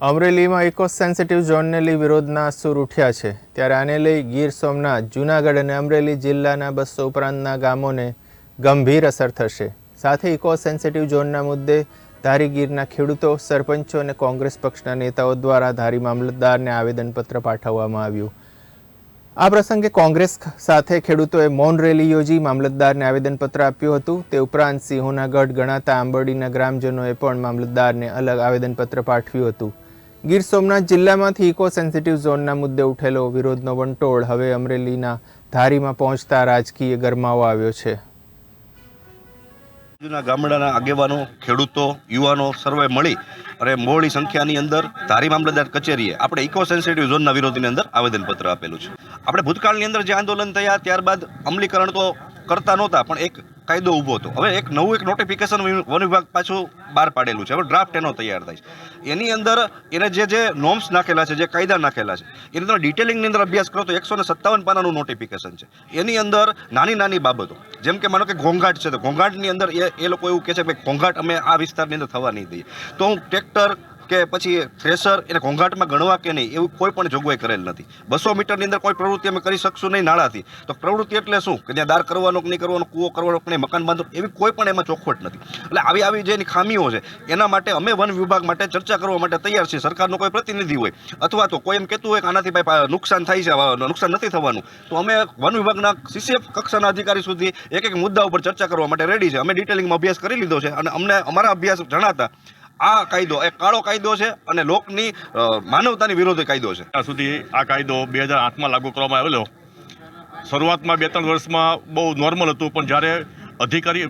અમરેલીમાં eco sensitive ઝોનને લઈ વિરોધના સૂર ઉઠ્યા છે. ત્યારે આને લઈ ગીર સોમનાથ, જૂનાગઢ અને અમરેલી જિલ્લાના બસો ઉપરાંતના ગામોને ગંભીર અસર થશે. સાથે ઇકો સેન્સિટિવ ઝોનના મુદ્દે ધારી ગીરના ખેડૂતો, સરપંચો અને કોંગ્રેસ પક્ષના નેતાઓ દ્વારા ધારી મામલતદારને આવેદનપત્ર પાઠવવામાં આવ્યું. આ પ્રસંગે કોંગ્રેસ સાથે ખેડૂતોએ મૌન રેલી યોજી મામલતદારને આવેદનપત્ર આપ્યું હતું. તે ઉપરાંત સિંહોના ગઢ ગણાતા આંબરડીના ગ્રામજનોએ પણ મામલતદારને અલગ આવેદનપત્ર પાઠવ્યું હતું. ગીર સોમનાથ જિલ્લામાંથી ઇકો સેન્સિટિવ ઝોનના મુદ્દે ઉઠેલો વિરોધનો વંટોળ હવે અમરેલીના ધારીમાં પહોંચતા રાજકીય ગરમાવો આવ્યો છે. ગામડાના આગેવાનો, ખેડૂતો, યુવાનો સર્વે મળી અને મોડી સંખ્યાની અંદર ધારી મામલતદાર કચેરીએ આપણે ઇકો સેન્સિટિવ ઝોનના વિરોધની અંદર આવેદનપત્ર આપેલું છે. આપણે ભૂતકાળની અંદર જે આંદોલન થયા, ત્યારબાદ અમલીકરણ તો કરતા નહોતા, પણ એક કાયદો ઊભો હતો. હવે એક નવું એક નોટિફિકેશન વન વિભાગ પાછું બહાર પાડેલું છે. હવે ડ્રાફ્ટ એનો તૈયાર થાય છે. એની અંદર એને જે જે નોમ્સ નાખેલા છે, જે કાયદા નાખેલા છે, એની અંદર ડિટેલિંગની અંદર અભ્યાસ કરો તો એકસો ને સત્તાવન પાનાનું નોટિફિકેશન છે. એની અંદર નાની નાની બાબતો. જેમ કે માનો કે ઘોંઘાટ છે તો ઘોંઘાટની અંદર એ એ લોકો એવું કહે છે કે ઘોંઘાટ અમે આ વિસ્તારની અંદર થવા નહીં દઈએ. તો હું ટ્રેક્ટર કે પછી થ્રેસર એને ઘોંઘાટમાં ગણવા કે નહીં, એવું કોઈ પણ જોગવાઈ કરેલ નથી. બસો મીટરની અંદર કોઈ પ્રવૃત્તિ અમે કરી શકશું નહીં નાળાથી તો પ્રવૃત્તિ એટલે શું? કે ત્યાં દાર કરવાનો કે નહીં કરવાનો, કૂવો કરવાનો કે નહીં, મકાન બાંધો એવી કોઈ પણ એમાં ચોખવટ નથી. એટલે આવી આવી જે એની ખામીઓ છે, એના માટે અમે વન વિભાગ માટે ચર્ચા કરવા માટે તૈયાર છીએ. સરકારનો કોઈ પ્રતિનિધિ હોય, અથવા તો કોઈ એમ કહેતું હોય કે આનાથી ભાઈ નુકસાન થાય છે નુકસાન નથી થવાનું, તો અમે વન વિભાગના શિષ્ય કક્ષાના અધિકારી સુધી એક એક મુદ્દા ઉપર ચર્ચા કરવા માટે રેડી છે. અમે ડિટેલિંગમાં અભ્યાસ કરી લીધો છે અને અમને અમારા અભ્યાસ જણાતા આ કાયદો, એ કાળો કાયદો છે અને લોકની માનવતાની વિરોધી કાયદો છે. ત્યાં સુધી આ કાયદો બે હજાર આઠમાં લાગુ કરવામાં આવેલો. શરૂઆતમાં બે ત્રણ વર્ષમાં બહુ નોર્મલ હતું, પણ જ્યારે અધિકારી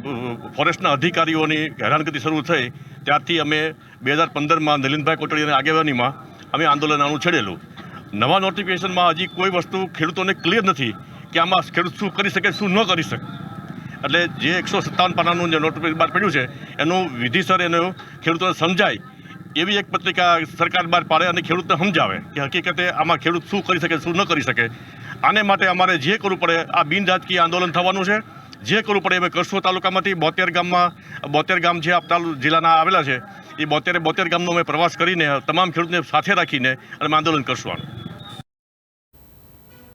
ફોરેસ્ટના અધિકારીઓની હેરાનગતિ શરૂ થઈ, ત્યારથી અમે બે હજાર પંદરમાં નલિનભાઈ કોટડીની આગેવાનીમાં અમે આંદોલન આનું છેડેલું. નવા નોટિફિકેશનમાં હજી કોઈ વસ્તુ ખેડૂતોને ક્લિયર નથી કે આમાં ખેડૂત શું કરી શકે, શું ન કરી શકે. એટલે જે એકસો સત્તાવન પાનાનું જે નોટિસ બહાર પડ્યું છે, એનું વિધિસર એનું ખેડૂતોને સમજાય, એવી એક પત્રિકા સરકાર બહાર પાડે અને ખેડૂતને સમજાવે કે હકીકતે આમાં ખેડૂત શું કરી શકે, શું ન કરી શકે. આને માટે અમારે જે કરવું પડે, આ બિન રાજકીય આંદોલન થવાનું છે. જે કરવું પડે અમે કરસો તાલુકામાંથી બોતેર ગામમાં, બોતેર ગામ જે તાલુ જિલ્લાના આવેલા છે, એ બોતેરે બોતેર ગામનો અમે પ્રવાસ કરીને તમામ ખેડૂતને સાથે રાખીને અને આંદોલન કરશું આનું.